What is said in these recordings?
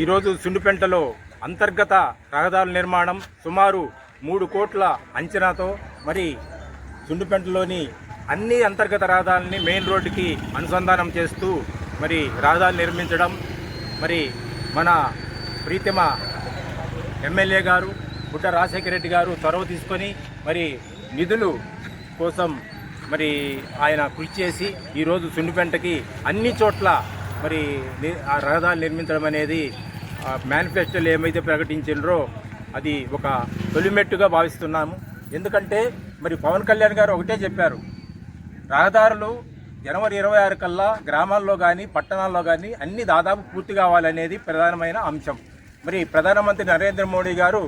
ఈరోజు సుండుపెంటలో అంతర్గత రహదారుల నిర్మాణం సుమారు మూడు కోట్ల అంచనాతో మరి సుండుపెంటలోని అన్ని అంతర్గత రహదారుల్ని మెయిన్ రోడ్డుకి అనుసంధానం చేస్తూ మరి రహదారులు నిర్మించడం మరి మన ప్రీతిమ ఎమ్మెల్యే గారు పుట్ట రాజశేఖర రెడ్డి గారు చొరవ తీసుకొని మరి నిధులు కోసం మరి ఆయన కృషి చేసి ఈరోజు సుండిపెంటకి అన్ని చోట్ల మరి ఆ రహదారులు నిర్మించడం అనేది మేనిఫెస్టోలో ఏమైతే ప్రకటించారో అది ఒక తొలిమెట్టుగా భావిస్తున్నాము. ఎందుకంటే మరి పవన్ కళ్యాణ్ గారు ఒకటే చెప్పారు రహదారులు జనవరి ఇరవై ఆరు కల్లా గ్రామాల్లో కానీ పట్టణాల్లో కానీ అన్ని దాదాపు పూర్తి కావాలనేది ప్రధానమైన అంశం. మరి ప్రధానమంత్రి నరేంద్ర మోడీ గారు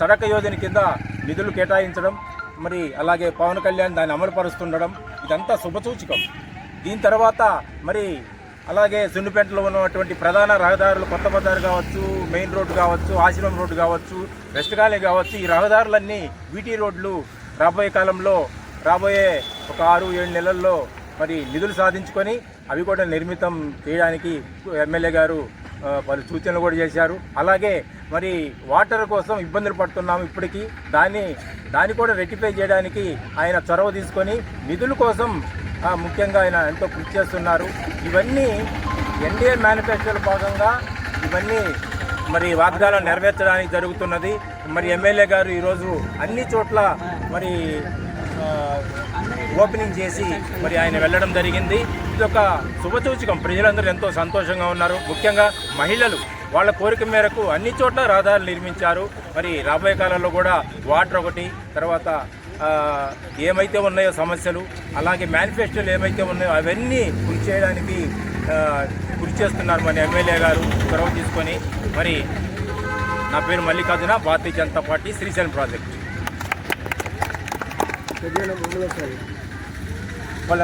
సడక యోజన కింద నిధులు కేటాయించడం మరి అలాగే పవన్ కళ్యాణ్ దాన్ని అమలు పరుస్తుండడం ఇదంతా శుభసూచకం దీని తర్వాత మరి అలాగే సున్నిపేటలో ఉన్నటువంటి ప్రధాన రహదారులు కొత్త బజార్ కావచ్చు మెయిన్ రోడ్డు కావచ్చు ఆశ్రమం రోడ్డు కావచ్చు వెస్ట్ కాలనీ కావచ్చు ఈ రహదారులన్నీ వీటీ రోడ్లు. రాబోయే కాలంలో రాబోయే ఒక ఆరు ఏడు నెలల్లో మరి నిధులు సాధించుకొని అవి కూడా నిర్మితం చేయడానికి ఎమ్మెల్యే గారు పలు సూచనలు కూడా చేశారు. అలాగే మరి వాటర్ కోసం ఇబ్బందులు పడుతున్నాము ఇప్పటికీ. దాన్ని దాన్ని కూడా రెక్టిఫై చేయడానికి ఆయన చొరవ తీసుకొని నిధుల కోసం ముఖ్యంగా ఆయన ఎంతో కృషి చేస్తున్నారు. ఇవన్నీ ఎన్డీఏ మేనిఫెస్టోలో భాగంగా ఇవన్నీ మరి వాగ్దానం నెరవేర్చడానికి జరుగుతున్నది. మరి ఎమ్మెల్యే గారు ఈరోజు అన్ని చోట్ల మరి ఓపెనింగ్ చేసి మరి ఆయన వెళ్ళడం జరిగింది. ఇది ఒక శుభసూచకం. ప్రజలందరూ ఎంతో సంతోషంగా ఉన్నారు. ముఖ్యంగా మహిళలు వాళ్ళ కోరిక మేరకు అన్ని చోట్ల రహదారులు నిర్మించారు. మరి రాబోయే కాలంలో కూడా వాటర్ ఒకటి తర్వాత ఏమైతే ఉన్నాయో సమస్యలు అలాగే మేనిఫెస్టోలు ఏమైతే ఉన్నాయో అవన్నీ కృషి చేయడానికి కృషి చేస్తున్నారు మన ఎమ్మెల్యే గారు. చొరవ తీసుకొని మరి నా పేరు మల్లికార్జున భారతీయ జనతా పార్టీ శ్రీశైలం ప్రాజెక్ట్. వాళ్ళ